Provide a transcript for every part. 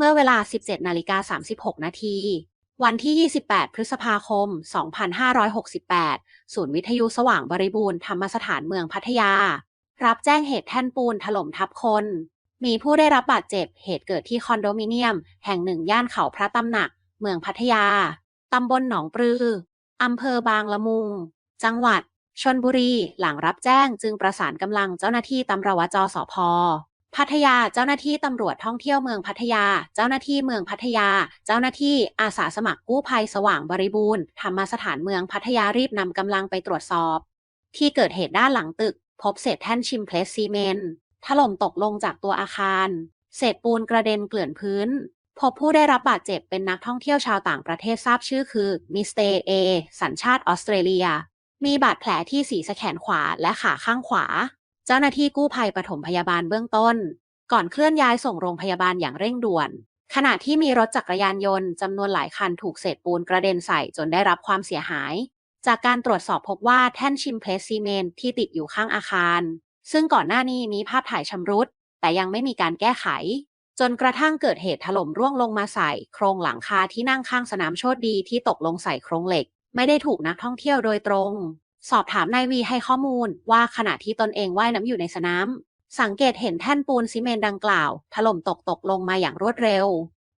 เมื่อเวลา 17นาฬิกา36 นาที วันที่ 28 พฤษภาคม 2568 ศูนย์วิทยุสว่างบริบูรณ์ธรรมสถานเมืองพัทยา รับแจ้งเหตุแท่นปูนถล่มทับคน มีผู้ได้รับบาดเจ็บ เหตุเกิดที่คอนโดมิเนียม แห่งหนึ่งย่านเขาพระตำหนัก เมืองพัทยา ตำบลหนองปลือ อำเภอบางละมุง จังหวัดชนบุรี หลังรับแจ้งจึงประสานกำลังเจ้าหน้าที่ตำรวจจสพ พัทยา เจ้าหน้าที่ตำรวจท่องเที่ยวเมืองพัทยา เจ้าหน้าที่เมืองพัทยา เจ้าหน้าที่อาสาสมัครกู้ภัยสว่างบริบูรณ์ธรรมสถานเมืองพัทยารีบนำกำลังไปตรวจสอบ ที่เกิดเหตุด้านหลังตึก พบเศษแท่นชิมเพลสซีเมนต์ถล่มตกลงจากตัวอาคาร เศษปูนกระเด็นเกลื่อนพื้น พบผู้ได้รับบาดเจ็บเป็นนักท่องเที่ยวชาวต่างประเทศทราบชื่อคือมิสเตเอสัญชาติออสเตรเลีย มีบาดแผลที่ศีรษะแขนขวาและขาข้างขวา เจ้าหน้าที่กู้ภัยปฐมพยาบาลเบื้องต้น ก่อนเคลื่อนย้ายส่งโรงพยาบาลอย่างเร่งด่วน ขณะที่มีรถจักรยานยนต์จำนวนหลายคันถูกเศษปูนกระเด็นใส่จนได้รับความเสียหาย จากการตรวจสอบพบว่าแท่นชิมเพลสซีเมนที่ติดอยู่ข้างอาคาร ซึ่งก่อนหน้านี้มีภาพถ่ายชำรุด แต่ยังไม่มีการแก้ไข จนกระทั่งเกิดเหตุถล่มร่วงลงมาใส่ โครงหลังคาที่นั่งข้างสนามโชดดีที่ตกลงใส่โครงเหล็ก ไม่ได้ถูกนักท่องเที่ยวโดยตรง สอบถามนายวีให้ข้อมูลว่าขณะที่ตนเองว่ายน้ำอยู่ในสนามสังเกตเห็นแท่นปูนซีเมนต์ดังกล่าว ถล่มตกตกลงมาอย่างรวดเร็ว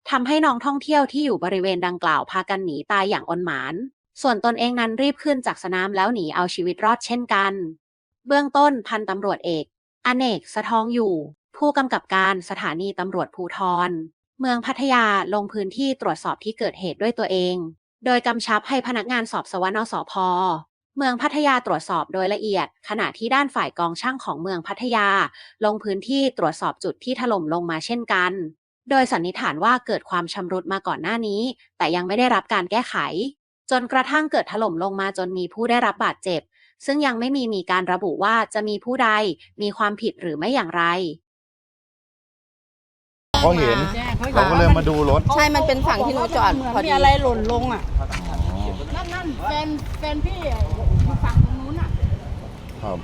ทำให้น้องท่องเที่ยวที่อยู่บริเวณดังกล่าวพากันหนีตายอย่างอนหมาน ส่วนตนเองนั้นรีบขึ้นจากสนามแล้วหนีเอาชีวิตรอดเช่นกัน เบื้องต้นพันตำรวจเอกอเนกสะท้องอยู่ ผู้กำกับการสถานีตำรวจภูทร เมืองพัทยาลงพื้นที่ตรวจสอบที่เกิดเหตุด้วยตัวเอง โดยกำชับให้พนักงานสอบสวนสพ เมืองพัทยาตรวจสอบโดยละเอียด ขณะที่ด้านฝ่ายกองช่างของเมืองพัทยา ลงพื้นที่ตรวจสอบจุดที่ถล่มลงมาเช่นกัน โดยสันนิษฐานว่าเกิดความชำรุดมาก่อนหน้านี้ แต่ยังไม่ได้รับการแก้ไข จนกระทั่งเกิดถล่มลงมาจนมีผู้ได้รับบาดเจ็บ ซึ่งยังไม่มีมีการระบุว่าจะมีผู้ใดมีความผิดหรือไม่อย่างไรเขาเห็นเขาก็เลยมาดูรถ ใช่ มันเป็นฝั่งที่หนูจอดเหมือนพอดีมีอะไรหล่นลงอะ นั่นนั่นแฟนแฟนพี่อะอยู่ฝั่งตรงนู้นอะ ครับ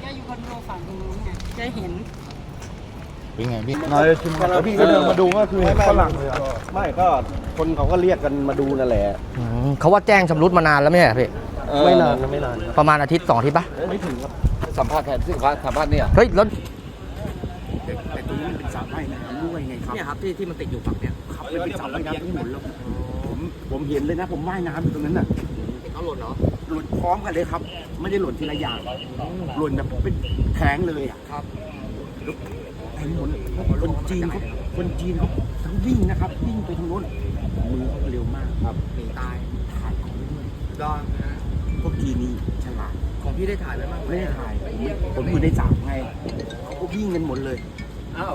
แกอยู่คอนโดฝั่งตรงนู้นไงแกเห็นเป็นไงพี่นายชิมแล้วพี่ก็เดินมาดูก็คือเห็นฝรั่งเลยอะไม่ก็คนเขาก็เรียกกันมาดูนั่นแหละอืมเขาว่าแจ้งชำรุดมานานแล้วไม่ใช่เหรอพี่ ไม่นานนะไม่นานประมาณอาทิตย์สองอาทิตย์ปะไม่ถึงครับสัมภาษณ์แทนซึ่งสัมภาษณ์เนี่ยเฮ้ยแล้วแต่ตรงนี้มันเป็นสระว่ายน้ำด้วยไงครับเนี่ยครับที่ที่มันติดอยู่ฝั่งเนี้ยครับมันเป็นสระว่ายน้ำทั้งหมดแล้วผมผมเห็นเลยนะ ผมว่ายน้ำอยู่ตรงนั้นน่ะเขาหล่นเหรอ หล่นพร้อมกันเลยครับ ไม่ได้หล่นทีละอย่างหล่นแบบเป็นแข็งเลยอะครับแล้วเต็มหมดเลยคนจีนเขาคนจีนเขาทั้งวิ่งนะครับ วิ่งไปทางโน้นมือเขาเร็วมากครับหนีตายถ่ายของไว้ด้วยดอนนะฮะพวกจีนนี่ฉลาดของพี่ได้ถ่ายไว้บ้างไหมไม่ได้ถ่ายผมผมอยู่ในสระไงเขาก็วิ่งกันหมดเลยอ้าว